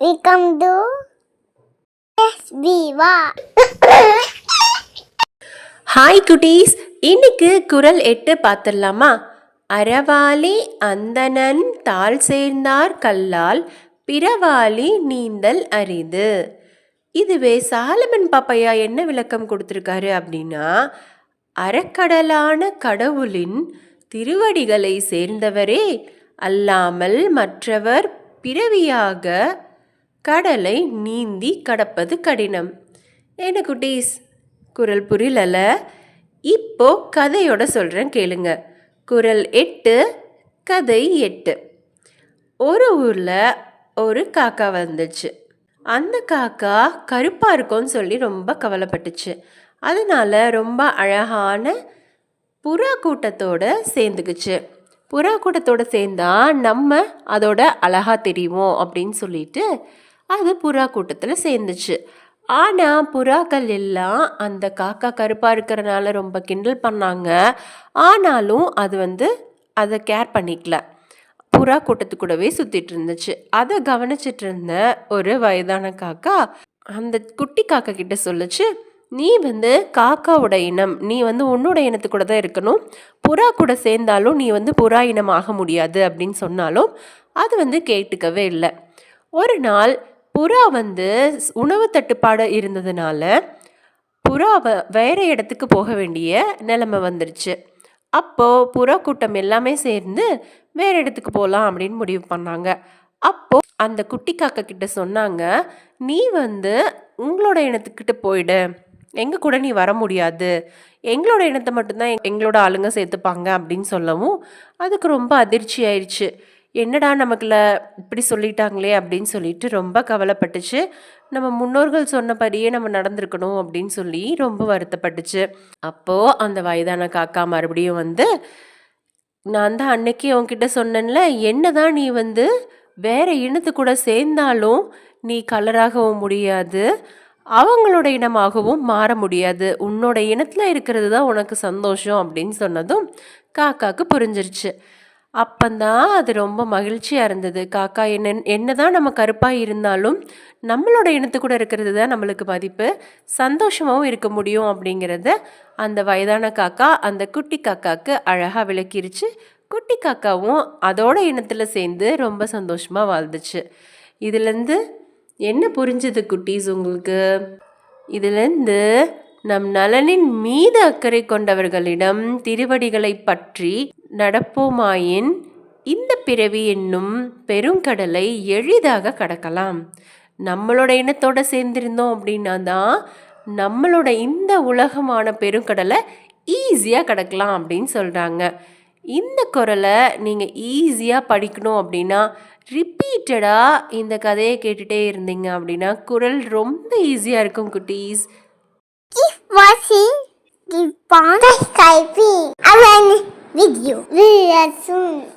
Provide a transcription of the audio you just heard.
Welcome to SBWA. Hi குட்டீஸ் இன்னைக்கு குரல் எட்டு பார்த்துடலாமா? அறவாளி அந்தணன் தாள் சேர்ந்தார் கல்லால் பிறவாளி நீந்தல் அரிது. இதுவே சாலமன் பாப்பையா என்ன விளக்கம் கொடுத்துருக்காரு அப்படின்னா அறக்கடலான கடவுளின் திருவடிகளை சேர்ந்தவரே அல்லாமல் மற்றவர் பிறவியாக கடலை நீந்தி கடப்பது கடினம். என்ன குட்டீஸ்? குரல் புரியல இப்போ கதையோட சொல்கிறேன் கேளுங்க. குரல் எட்டு கதை எட்டு. ஒரு ஊரில் ஒரு காக்கா வந்துச்சு. அந்த காக்கா கருப்பாக இருக்கும்னு சொல்லி ரொம்ப கவலைப்பட்டுச்சு. அதனால் ரொம்ப அழகான புறா கூட்டத்தோட சேர்ந்துக்குச்சு. புறா கூட்டத்தோட சேர்ந்தா நம்ம அதோட அழகா தெரியுமோ அப்படின்னு சொல்லிட்டு அது புறா கூட்டத்தில் சேர்ந்துச்சு. ஆனால் புறாக்கள் எல்லாம் அந்த காக்கா கருப்பாக இருக்கிறனால ரொம்ப கிண்டல் பண்ணாங்க. ஆனாலும் அது வந்து அதை கேர் பண்ணிக்கல. புறா கூட்டத்து கூடவே சுற்றிட்டு இருந்துச்சு. அதை கவனிச்சிட்டு இருந்த ஒரு வயதான காக்கா அந்த குட்டி காக்கா கிட்ட சொல்லுச்சு நீ வந்து காக்காவோட இனம் நீ வந்து உன்னோட இனத்து கூட தான் இருக்கணும். புறா கூட சேர்ந்தாலும் நீ வந்து புறா இனம் ஆக முடியாது அப்படின்னு சொன்னாலும் அது வந்து கேட்டுக்கவே இல்லை. ஒரு நாள் புறா வந்து உணவு தட்டுப்பாடு இருந்ததுனால புறாவை வேறு இடத்துக்கு போக வேண்டிய நிலைமை வந்துருச்சு. அப்போது புறா கூட்டம் எல்லாமே சேர்ந்து வேற இடத்துக்கு போகலாம் அப்படின்னு முடிவு பண்ணாங்க. அப்போது அந்த குட்டி காக்கா கிட்ட சொன்னாங்க நீ வந்து உங்களோட இனத்துக்கிட்ட போயிடு. எங்கள் கூட நீ வர முடியாது. எங்களோட இனத்தை மட்டும்தான் எங்களோட ஆளுங்க சேர்த்துப்பாங்க அப்படின்னு சொல்லவும் அதுக்கு ரொம்ப அதிர்ச்சி ஆயிடுச்சு என்னடா நமக்குல இப்படி சொல்லிட்டாங்களே அப்படின்னு சொல்லிட்டு ரொம்ப கவலைப்பட்டுச்சு. நம்ம முன்னோர்கள் சொன்னபடியே நம்ம நடந்திருக்கணும் அப்படின்னு சொல்லி ரொம்ப வருத்தப்பட்டுச்சு. அப்போது அந்த வயதான காக்கா மறுபடியும் வந்து நான் தான் அன்னைக்கு உன்கிட்ட சொன்னேன்ல என்னதான் நீ வந்து வேற இனத்து கூட சேர்ந்தாலும் நீ கலராகவும் முடியாது அவங்களோட இனமாகவும் மாற முடியாது உன்னோட இனத்தில் இருக்கிறது தான் உனக்கு சந்தோஷம் அப்படின்னு சொன்னதும் காக்காவுக்கு புரிஞ்சிருச்சு. அப்போந்தான் அது ரொம்ப மகிழ்ச்சியாக இருந்தது. காக்கா என்ன என்னதான் நம்ம கருப்பாக இருந்தாலும் நம்மளோட இனத்து கூட இருக்கிறது தான் நம்மளுக்கு மதிப்பு. சந்தோஷமாகவும் இருக்க முடியும் அப்படிங்கிறத அந்த வயதான காக்கா அந்த குட்டி காக்காவுக்கு அழகாக விளக்கிருச்சு. குட்டி காக்காவும் அதோட இனத்தில் சேர்ந்து ரொம்ப சந்தோஷமாக வாழ்ந்துச்சு. இதுலேருந்து என்ன புரிஞ்சது குட்டீஸ் உங்களுக்கு? இதுலேருந்து நம் நலனின் மீது அக்கறை கொண்டவர்களிடம் திருவடிகளை பற்றி நடப்போமாயின் இந்த பிறவி என்னும் பெருங்கடலை எளிதாக கடக்கலாம். நம்மளோட இனத்தோட சேர்ந்திருந்தோம் அப்படின்னா தான் நம்மளோட இந்த உலகமான பெருங்கடலை ஈஸியாக கடக்கலாம் அப்படின்னு சொல்கிறாங்க இந்த குரலை நீங்கள் ஈஸியாக படிக்கணும் அப்படின்னா ரிப்பீட்டடாக இந்த கதையை கேட்டுகிட்டே இருந்தீங்க அப்படின்னா குரல் ரொம்ப ஈஸியாக இருக்கும் குட்டீஸ். vídeo. Vídeo assunto. É